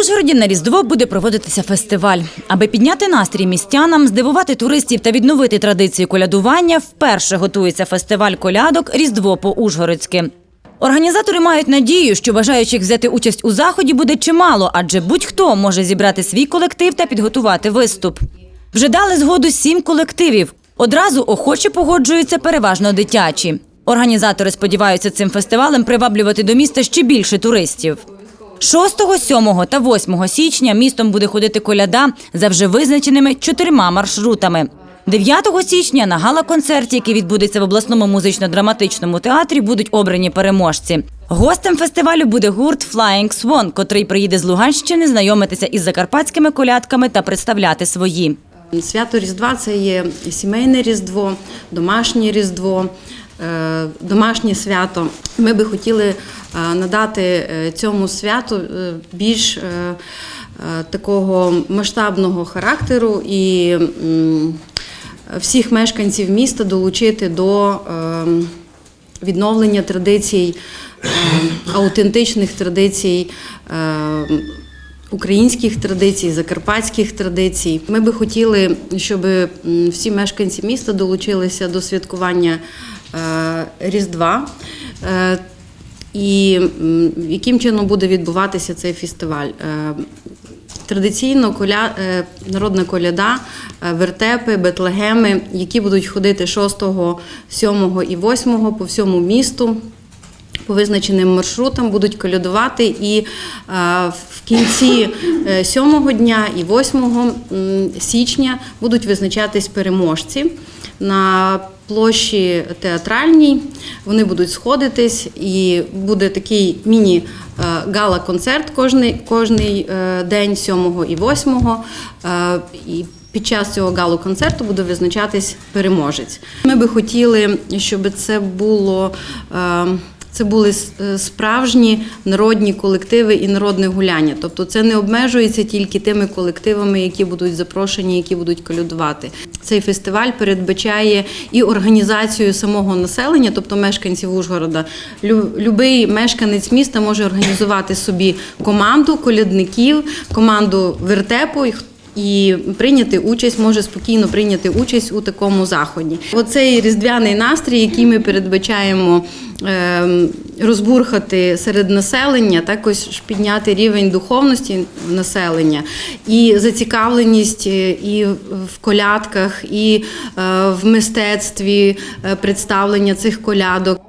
Ужгороді на Різдво буде проводитися фестиваль. Аби підняти настрій містянам, здивувати туристів та відновити традицію колядування, вперше готується фестиваль колядок Різдво по-ужгородськи. Організатори мають надію, що бажаючих взяти участь у заході буде чимало, адже будь-хто може зібрати свій колектив та підготувати виступ. Вже дали згоду сім колективів. Одразу охочі погоджуються переважно дитячі. Організатори сподіваються цим фестивалем приваблювати до міста ще більше туристів. 6, 7 та 8 січня містом буде ходити коляда за вже визначеними чотирма маршрутами. 9 січня на гала-концерті, який відбудеться в обласному музично-драматичному театрі, будуть обрані переможці. Гостем фестивалю буде гурт Flying Swan, котрий приїде з Луганщини знайомитися із закарпатськими колядками та представляти свої. Свято Різдва це є сімейне Різдво, домашнє Різдво, домашнє свято. Ми би хотіли е, надати е, цьому святу е, більш е, е, такого масштабного характеру і всіх мешканців міста долучити до е, відновлення традицій, е, аутентичних традицій. е, Українських традицій, закарпатських традицій. Ми би хотіли, щоб всі мешканці міста долучилися до святкування е, Різдва. Е, І яким чином буде відбуватися цей фестиваль? Е, Традиційно коля, е, народна коляда, е, вертепи, бетлегеми, які будуть ходити 6, 7 і 8 по всьому місту по визначеним маршрутам будуть колядувати, і е, в кінці е, сьомого дня і 8 січня будуть визначатись переможці. На площі театральній вони будуть сходитись, і буде такий міні е, кожний, кожний е, день, 7 і 8. Е, І під час цього галу-концерту буде визначатись переможець. Ми би хотіли, щоб це було. Це були е, справжні народні колективи і народне гуляння. Тобто це не обмежується тільки тими колективами, які будуть запрошені, які будуть колядувати. Цей фестиваль передбачає і організацію самого населення, тобто мешканців Ужгорода. Лю- Любий мешканець міста може організувати собі команду колядників, команду вертепу. І прийняти участь, може спокійно прийняти участь у такому заході. Оцей різдвяний настрій, який ми передбачаємо ем, розбурхати серед населення, також підняти рівень духовності населення і зацікавленість е, і в колядках, і е, в мистецтві е, представлення цих колядок.